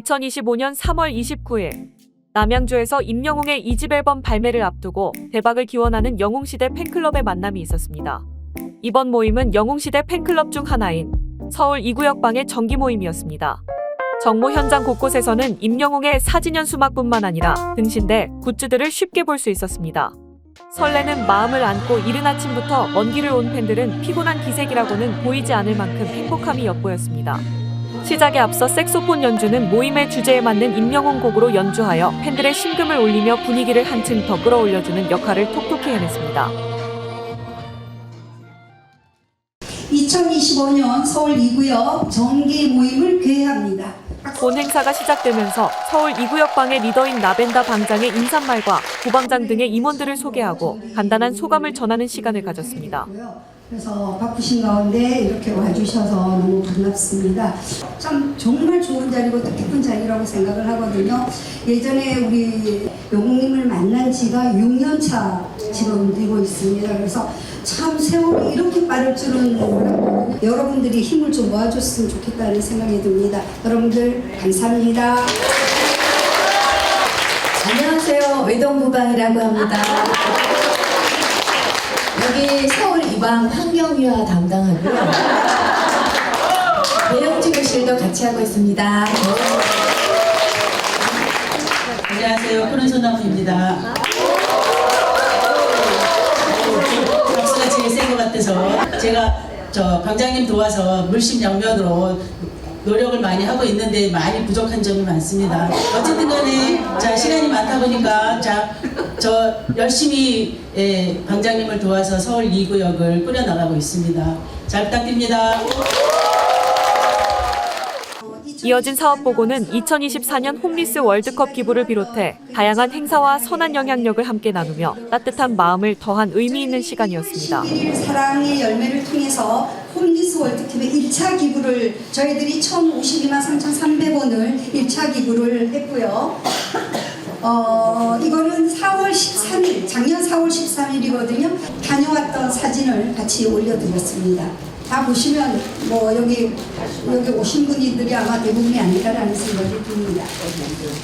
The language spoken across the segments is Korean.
2025년 3월 29일 남양주에서 임영웅의 2집 앨범 발매를 앞두고 대박을 기원하는 영웅시대 팬클럽의 만남이 있었습니다. 이번 모임은 영웅시대 팬클럽 중 하나인 서울 2구역방의 정기 모임이었습니다. 정모 현장 곳곳에서는 임영웅의 사진연 수막뿐만 아니라 등신대, 굿즈들을 쉽게 볼 수 있었습니다. 설레는 마음을 안고 이른 아침부터 먼 길을 온 팬들은 피곤한 기색이라고는 보이지 않을 만큼 행복함이 엿보였습니다. 시작에 앞서 색소폰 연주는 모임의 주제에 맞는 임영웅 곡으로 연주하여 팬들의 심금을 울리며 분위기를 한층 더 끌어올려주는 역할을 톡톡히 해냈습니다. 2025년 서울 2구역 정기 모임을 개회합니다. 본 행사가 시작되면서 서울 2구역 방의 리더인 나벤다 방장의 인사말과 부방장 등의 임원들을 소개하고 간단한 소감을 전하는 시간을 가졌습니다. 그래서 바쁘신 가운데 이렇게 와주셔서 너무 반갑습니다. 참 정말 좋은 자리고 뜻깊은 자리라고 생각을 하거든요. 예전에 우리 영웅님을 만난 지가 6년 차 지금 되고 있습니다. 그래서 참 세월이 이렇게 빠를 줄은 몰랐거든요. 여러분들이 힘을 좀 모아줬으면 좋겠다는 생각이 듭니다. 여러분들 감사합니다. 안녕하세요. 외동부방이라고 합니다. 여기 서울 이방 환경유화 담당하고요. 배영지 교실도 같이 하고 있습니다. 안녕하세요. 푸른 소나무입니다. 박수가 제일 센 것 같아서 제가 저 방장님 도와서 물심양면으로 노력을 많이 하고 있는데 많이 부족한 점이 많습니다. 어쨌든 간에 자 시간이 많다 보니까 자저 열심히 예, 방장님을 도와서 서울 2구역을 꾸려나가고 있습니다. 잘 부탁드립니다. 이어진 사업 보고는 2024년 홈리스 월드컵 기부를 비롯해 다양한 행사와 선한 영향력을 함께 나누며 따뜻한 마음을 더한 의미 있는 시간이었습니다. 11일 사랑의 열매를 통해서 홈리스 월드컵의 1차 기부를 저희들이 총 52만 3,300원을 1차 기부를 했고요. 어, 이거는 4월 13일, 작년 4월 13일이거든요. 다녀왔던 사진을 같이 올려드렸습니다. 다 보시면 뭐 여기 여기 오신 분들이 아마 대부분이 아닐까라는 생각이 듭니다.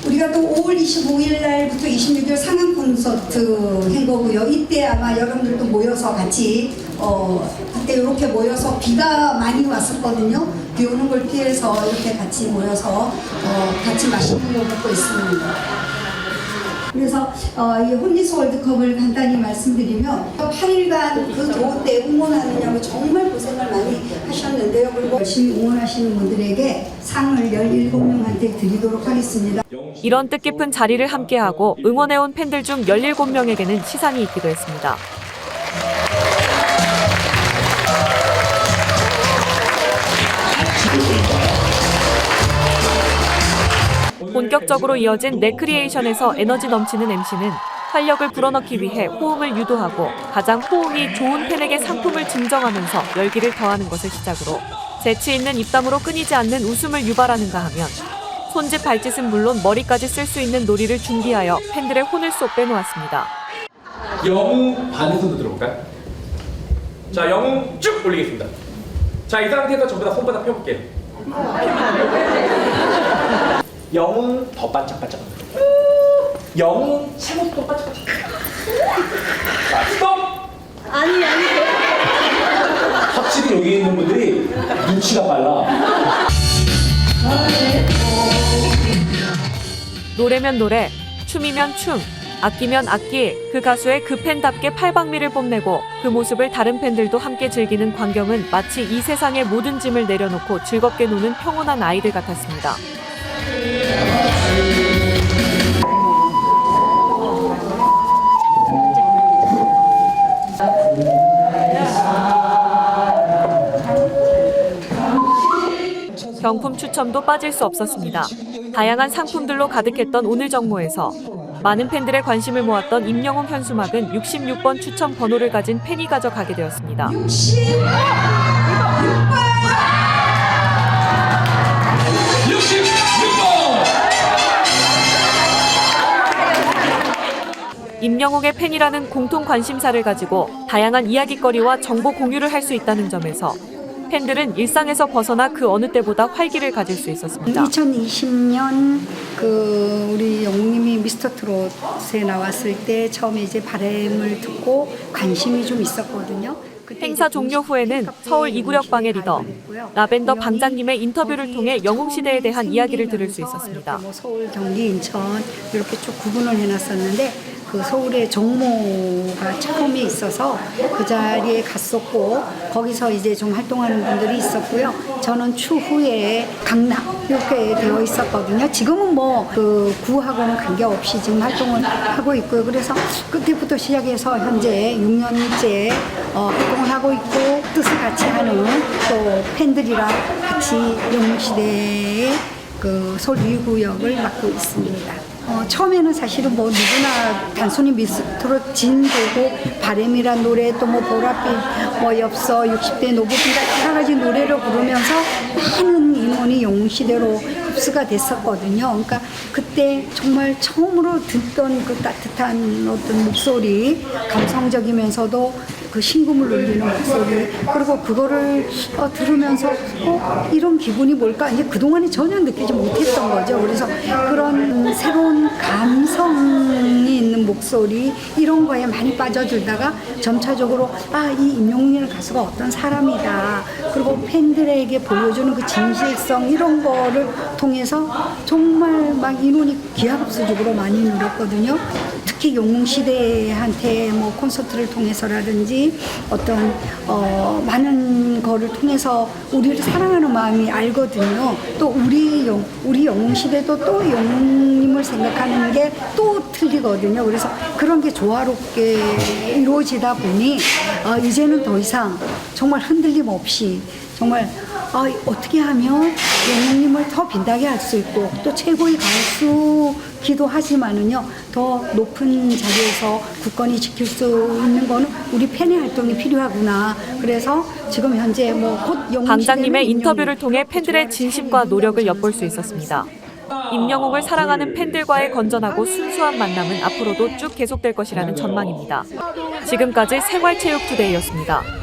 우리가 또 5월 25일 날부터 26일 상암 콘서트 한 거고요. 이때 아마 여러분들도 모여서 같이 어 그때 이렇게 모여서 비가 많이 왔었거든요. 비 오는 걸 피해서 이렇게 같이 모여서 어 같이 맛있는 거 먹고 있습니다. 그래서 어, 이 홈리스 월드컵을 간단히 말씀드리면 8일간 그 더울 때 응원하느냐고 정말 고생을 많이 하셨는데요. 그리고 열심히 응원하시는 분들에게 상을 17명한테 드리도록 하겠습니다. 이런 뜻깊은 자리를 함께하고 응원해온 팬들 중 17명에게는 시상이 있기도 했습니다. 본격적으로 이어진 레크리에이션에서 에너지 넘치는 MC는 활력을 불어넣기 위해 호응을 유도하고 가장 호응이 좋은 팬에게 상품을 증정하면서 열기를 더하는 것을 시작으로 재치 있는 입담으로 끊이지 않는 웃음을 유발하는가 하면 손짓 발짓은 물론 머리까지 쓸 수 있는 놀이를 준비하여 팬들의 혼을 쏙 빼놓았습니다. 영웅 반응 손도 들어볼까요? 자, 영웅 쭉 올리겠습니다. 자, 이 상태에서 전부 다 손바닥 펴볼게요. 영웅 더 반짝반짝. 영웅 채모도 더 반짝반짝. 자, 스톱! 아니, 아니. 확실히 여기 있는 분들이 눈치가 빨라. 노래면 노래, 춤이면 춤, 악기면 악기, 그 가수의 그 팬답게 팔방미를 뽐내고 그 모습을 다른 팬들도 함께 즐기는 광경은 마치 이 세상의 모든 짐을 내려놓고 즐겁게 노는 평온한 아이들 같았습니다. 경품 추첨도 빠질 수 없었습니다. 다양한 상품들로 가득했던 오늘 정모에서 많은 팬들의 관심을 모았던 임영웅 현수막은 66번 추첨 번호를 가진 팬이 가져가게 되었습니다. 임영웅의 팬이라는 공통 관심사를 가지고 다양한 이야기거리와 정보 공유를 할 수 있다는 점에서 팬들은 일상에서 벗어나 그 어느 때보다 활기를 가질 수 있었습니다. 2020년 그 우리 영웅님이 미스터 트롯에 나왔을 때 처음에 이제 바램을 듣고 관심이 좀 있었거든요. 행사 종료 후에는 서울 이구력방의 리더. 라벤더 방장님의 인터뷰를 통해 영웅시대에 대한 이야기를 들을 수 있었습니다. 뭐 서울, 경기, 인천 이렇게 쭉 구분을 해놨었는데 그 서울에 정모가 처음에 있어서 그 자리에 갔었고 거기서 이제 좀 활동하는 분들이 있었고요. 저는 추후에 강남 이렇게 되어 있었거든요. 지금은 뭐 그 구하고는 관계없이 지금 활동을 하고 있고요. 그래서 그때부터 시작해서 현재 6년째 어, 활동을 하고 있고 뜻을 같이 하는 또 팬들이랑 같이 영웅시대의 그 서울 유구역을 맡고 있습니다. 어, 처음에는 사실은 뭐 누구나 단순히 미스트로 진되고 바램이란 노래 또 뭐 보랏빛 뭐 엽서 60대 노부부가 여러 가지 노래를 부르면서 많은 인원이 영웅시대로 흡수가 됐었거든요. 그러니까 그때 정말 처음으로 듣던 그 따뜻한 어떤 목소리 감성적이면서도 그 신금을 울리는 목소리 그리고 그거를 어, 들으면서 어, 이런 기분이 뭘까? 이제 그동안에 전혀 느끼지 못했던 거죠. 그래서 그런 새로운 감성이 있는 목소리 이런 거에 많이 빠져들다가 점차적으로 아 이 임영웅이라는 가수가 어떤 사람이다. 그리고 팬들에게 보여주는 그 진실성 이런 거를 통해서 정말 막 인원이 기하급수적으로 많이 늘었거든요 특히 영웅시대한테 뭐 콘서트를 통해서라든지 어떤 어 많은 거를 통해서 우리를 사랑하는 마음이 알거든요. 또 우리 영 우리 영웅 시대도 또 영웅님을 생각하는 게 또 틀리거든요. 그래서 그런 게 조화롭게 이루어지다 보니 어 이제는 더 이상 정말 흔들림 없이 정말 아, 어떻게 하면 영웅님을 더 빛나게 할 수 있고 또 최고의 가수기도 하지만은요 더 높은 자리에서 굳건히 지킬 수 있는 거는 우리 팬의 활동이 필요하구나. 그래서 지금 현재 뭐곧 방장님의 인터뷰를 통해 팬들의 진심과 잘 노력을 엿볼 수 있었습니다. 임영웅을 사랑하는 팬들과의 건전하고 순수한 만남은 앞으로도 쭉 계속될 것이라는 전망입니다. 지금까지 생활체육투데이였습니다.